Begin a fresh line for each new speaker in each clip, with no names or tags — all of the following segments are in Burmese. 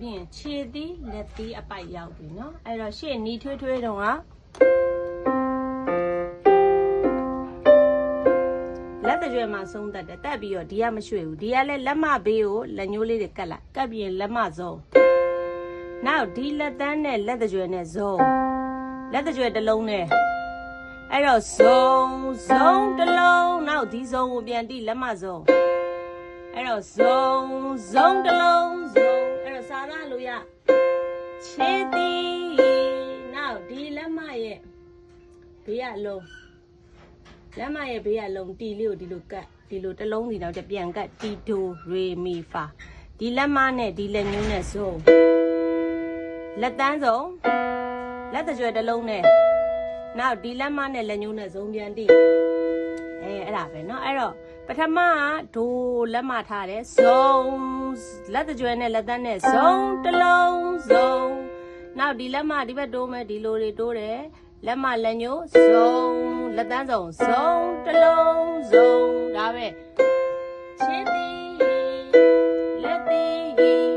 ပြီးရင်ခြေသီးလက်သီးအပိုက်ရောက်ပြီเนาะအဲ့တော့ရှေ့နီထွေးထွေးတုံးကလက်တကြွယ်မှာဆုံးသက်တယ်တက်ပြီးတော့ဒီကမရွှေ့ဘူးဒီကလည်းလက်မဘေးကိုလက်ညိုးလေးတွေကတ်လိုက်ကတ်ပြီးရင်လက်မစုံနောက်ဒီလက်တန်းနဲ့လက်တကြွယ်နဲ့ဇုံလက်တကြွယ်တစ်လုံးနဲ့အဲ့တော့ဇုံဇုံတစ်လုံးနောက်ဒီဇုံကိုပြန်တိလက်မဇုံအဲ့တော့ဇုံဇုံတစ်လုံးဇုံအဲ့တော့စာသား လို့ရခြေသည်နောက်ဒီလက်မရဲ့ဘေးကအလုံး လက်မရဲ့ဘေးကလုံးတီလေးကိုဒီလိုကတ်ဒီလိုတစ်လုံးစီတော့တပြန်ကတ်တီဒိုရေမီဖာဒီလက်မနဲ့ဒီလက်ညှိုးနဲ့စုံလက်တန်းစုံလက်တကြွယ်တစ်လုံးနဲ့နောက်ဒီလက်မနဲ့လက်ညှိုးနဲ့စုံပြန်တီအဲအဲ့ဒါပဲเนาะအဲ့တော့ ပထမကဒိုလက်မထားတယ်စုံလက်တကြွယ်နဲ့လက်တန်းနဲ့စုံတစ်လုံးစုံနောက်ဒီလက်မဒီဘက်တိုးမယ်ဒီလိုတွေတိုးတယ်လက်မလက်ညှိုးစုံလက်တန်းစုံစုံတစ်လုံးစုံဒါပဲချင်းသည်လက်သည်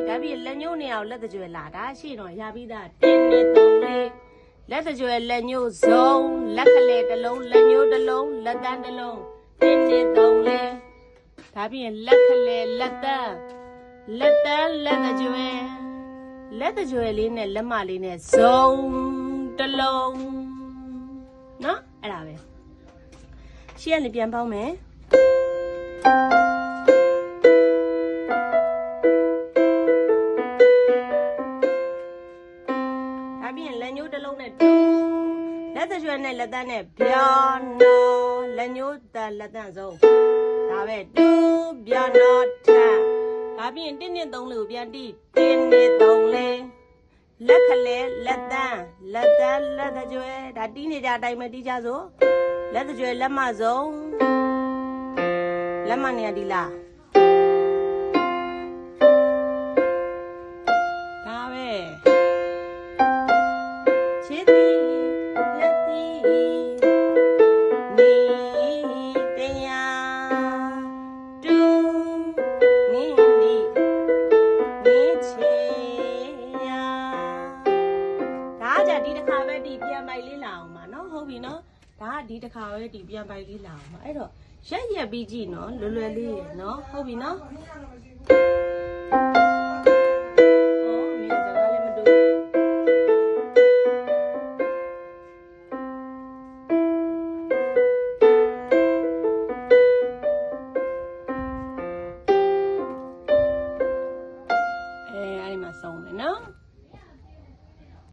ဒါပြီးလက်ညှိုးနေအောင်လက်တကြွယ်လာဒါရှိတော့ရပြီးသားတင်းနေသုံးလေးလက်တကြွယ်လက်ညှိုးစုံလက်ကလေးတစ်လုံးလက်ညှိုးတစ်လုံးလက်တန်းတစ်လုံး တင်းနေသုံးလေးဒါပြီးရင်လက်ကလေးလက်တန်းလက်တန်းလက်တကြွယ်လက်တကြွယ်လေးနဲ့လက်မလေးနဲ့စုံတစ်လုံးနော်အဲ့ဒါပဲရှေ့ကနေပြန်ပေါင်းမယ်ဒါပြီးရင်လက်ညှိုးတစ်လုံးနဲ့တူ လက်တကြွယ်နဲ့လက်တန်းနဲ့ဗျာနော်လက်ညှိုးတန်လက်တန်းဆုံးဒါပဲတူဗျာနော်ထပ်ဒါပြီးရင်တင်းတင်းသုံးလေးကိုပြန်တီးတင်းနေသုံးလေးလက်ခလဲလက်တန်းလက်တန်းလက်တကြွယ်ဒါတီးနေကြအတိုင်းပဲတီးကြစို့လက်တကြွယ်လက်မဆုံးလက်မနေရဒီလား ပိုက်လေးလာအောင်ပါနော်ဟုတ်ပြီနော်ဒါကဒီတစ်ခါပဲဒီပြန်ပိုက်လေးလာအောင်ပါအဲ့တော့ရက်ရက်ပြီးကြည့်နော်လွယ်လွယ်လေးနော်ဟုတ်ပြီနော်အဲအဲ့ဒီမှာဆုံးတယ်နော်